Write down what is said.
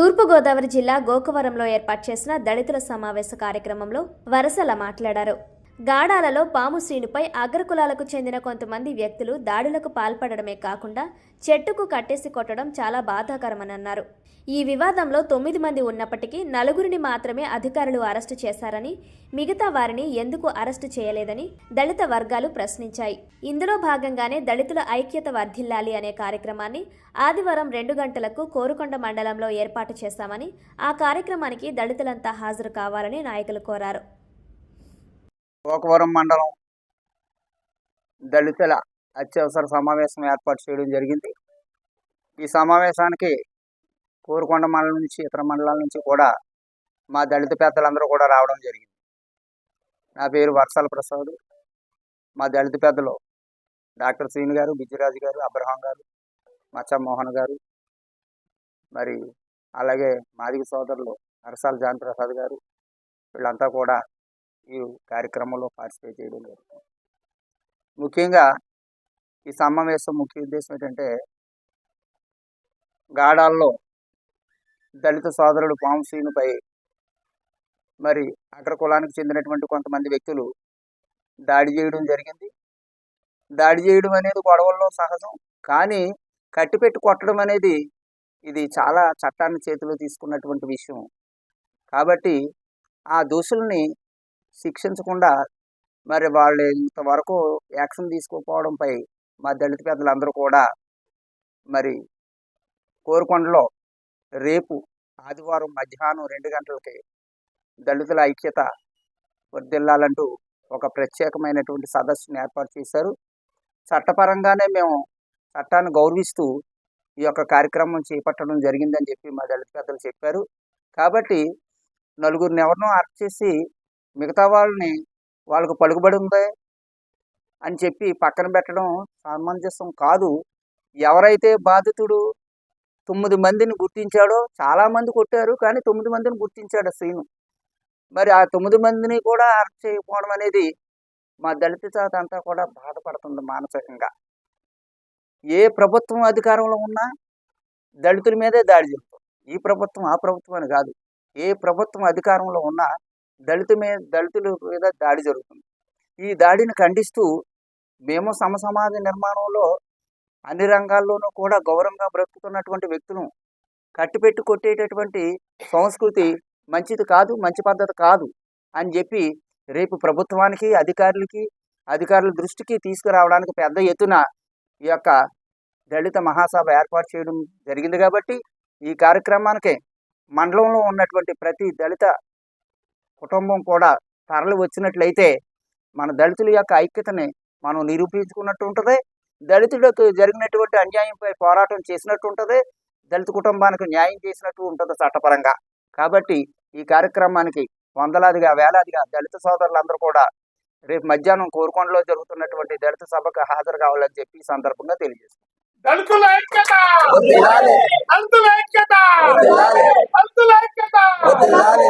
తూర్పుగోదావరి జిల్లా గోకవరంలో ఏర్పాటు చేసిన దళితుల సమావేశ కార్యక్రమంలో వరసల మాట్లాడారు. గాడాలలో పాము శ్రీనుపై అగ్రకులాలకు చెందిన కొంతమంది వ్యక్తులు దాడులకు పాల్పడడమే కాకుండా చెట్టుకు కట్టేసి కొట్టడం చాలా బాధాకరమని అన్నారు ఈ వివాదంలో తొమ్మిది మంది ఉన్నప్పటికీ నలుగురిని మాత్రమే అధికారులు అరెస్టు చేశారని మిగతా వారిని ఎందుకు అరెస్టు చేయలేదని దళిత వర్గాలు ప్రశ్నించాయి. ఇందులో భాగంగానే దళితుల ఐక్యత వర్ధిల్లాలి అనే కార్యక్రమాన్ని ఆదివారం రెండు గంటలకు కోరుకొండ మండలంలో ఏర్పాటు చేశామని ఆ కార్యక్రమానికి దళితులంతా హాజరు కావాలని నాయకులు కోరారు. గోకవరం మండలం దళితుల అత్యవసర సమావేశం ఏర్పాటు చేయడం జరిగింది. ఈ సమావేశానికి కోరుకొండ మండలం నుంచి ఇతర మండలాల నుంచి కూడా మా దళిత పెద్దలందరూ కూడా రావడం జరిగింది. నా పేరు వర్షాల ప్రసాద్. మా దళిత పెద్దలు డాక్టర్ శ్రీని గారు బిజ్జిరాజు గారు అబ్రహాం గారు మచ్చ మోహన్ గారు మరి అలాగే మాదిగ సోదరులు అరసాల జాన్ ప్రసాద్ గారు వీళ్ళంతా కూడా ఈ కార్యక్రమంలో పార్టిసిపేట్ చేయడం జరుగుతుంది. ముఖ్యంగా ఈ సమావేశం ముఖ్య ఉద్దేశం ఏంటంటే గాడాల్లో దళిత సోదరుడు పాంశ్రీనిపై మరి అగ్ర కులానికి చెందినటువంటి కొంతమంది వ్యక్తులు దాడి చేయడం జరిగింది. దాడి చేయడం అనేది గొడవల్లో సహజం కానీ కట్టిపెట్టి కొట్టడం అనేది ఇది చాలా చట్టాన్ని చేతిలో తీసుకున్నటువంటి విషయం. కాబట్టి ఆ దోషుల్ని శిక్షించకుండా మరి వాళ్ళు ఇంతవరకు యాక్షన్ తీసుకోకపోవడంపై మా దళిత పెద్దలందరూ కూడా మరి కోరుకొండలో రేపు ఆదివారం మధ్యాహ్నం రెండు గంటలకి దళితుల ఐక్యత వర్దిల్లాలంటూ ఒక ప్రత్యేకమైనటువంటి సదస్సును ఏర్పాటు చేశారు. చట్టపరంగానే మేము చట్టాన్ని గౌరవిస్తూ ఈ యొక్క కార్యక్రమం చేపట్టడం జరిగిందని చెప్పి మా దళిత పెద్దలు చెప్పారు. కాబట్టి నలుగురిని ఎవరినో అరెస్ట్ చేసి మిగతా వాళ్ళని వాళ్ళకు పలుకుబడి ఉంది అని చెప్పి పక్కన పెట్టడం సమంజసం కాదు. ఎవరైతే బాధితుడు తొమ్మిది మందిని గుర్తించాడో చాలా మంది కొట్టారు కానీ తొమ్మిది మందిని గుర్తించాడు శ్రీను మరి ఆ తొమ్మిది మందిని కూడా అరెస్ట్ చేయకపోవడం అనేది మా దళిత జాతి అంతా కూడా బాధపడుతుంది మానసికంగా. ఏ ప్రభుత్వం అధికారంలో ఉన్నా దళితుల మీదే దాడి జరుగుతుంది ఈ ప్రభుత్వం ఆ ప్రభుత్వం అని కాదు. ఏ ప్రభుత్వం అధికారంలో ఉన్నా దళిత మీద దళితుల మీద దాడి జరుగుతుంది. ఈ దాడిని ఖండిస్తూ మేము సమసమాజ నిర్మాణంలో అన్ని రంగాల్లోనూ కూడా గౌరవంగా బ్రతుకుతున్నటువంటి వ్యక్తులను కట్టిపెట్టి కొట్టేటటువంటి సంస్కృతి మంచిది కాదు మంచి పద్ధతి కాదు అని చెప్పి రేపు ప్రభుత్వానికి అధికారులకి అధికారుల దృష్టికి తీసుకురావడానికి పెద్ద ఎత్తున ఈ యొక్క దళిత మహాసభ ఏర్పాటు చేయడం జరిగింది కాబట్టి ఈ కార్యక్రమానికి మండలంలో ఉన్నటువంటి ప్రతి దళిత కుటుంబం కూడా తరలి వచ్చినట్లయితే మన దళితుల యొక్క ఐక్యతని మనం నిరూపించుకున్నట్టు ఉంటుంది. దళితులకు జరిగినటువంటి అన్యాయంపై పోరాటం చేసినట్టు ఉంటుంది. దళిత కుటుంబానికి న్యాయం చేసినట్టు ఉంటుంది చట్టపరంగా. కాబట్టి ఈ కార్యక్రమానికి వందలాదిగా వేలాదిగా దళిత సోదరులందరూ కూడా రేపు మధ్యాహ్నం కోరుకొండలో జరుగుతున్నటువంటి దళిత సభకు హాజరు కావాలని చెప్పి ఈ సందర్భంగా తెలియజేస్తున్నాను దళితుల ఐక్యత! వదిలాలి. దళితుల ఐక్యత! వదిలాలి. దళితుల ఐక్యత! వదిలాలి.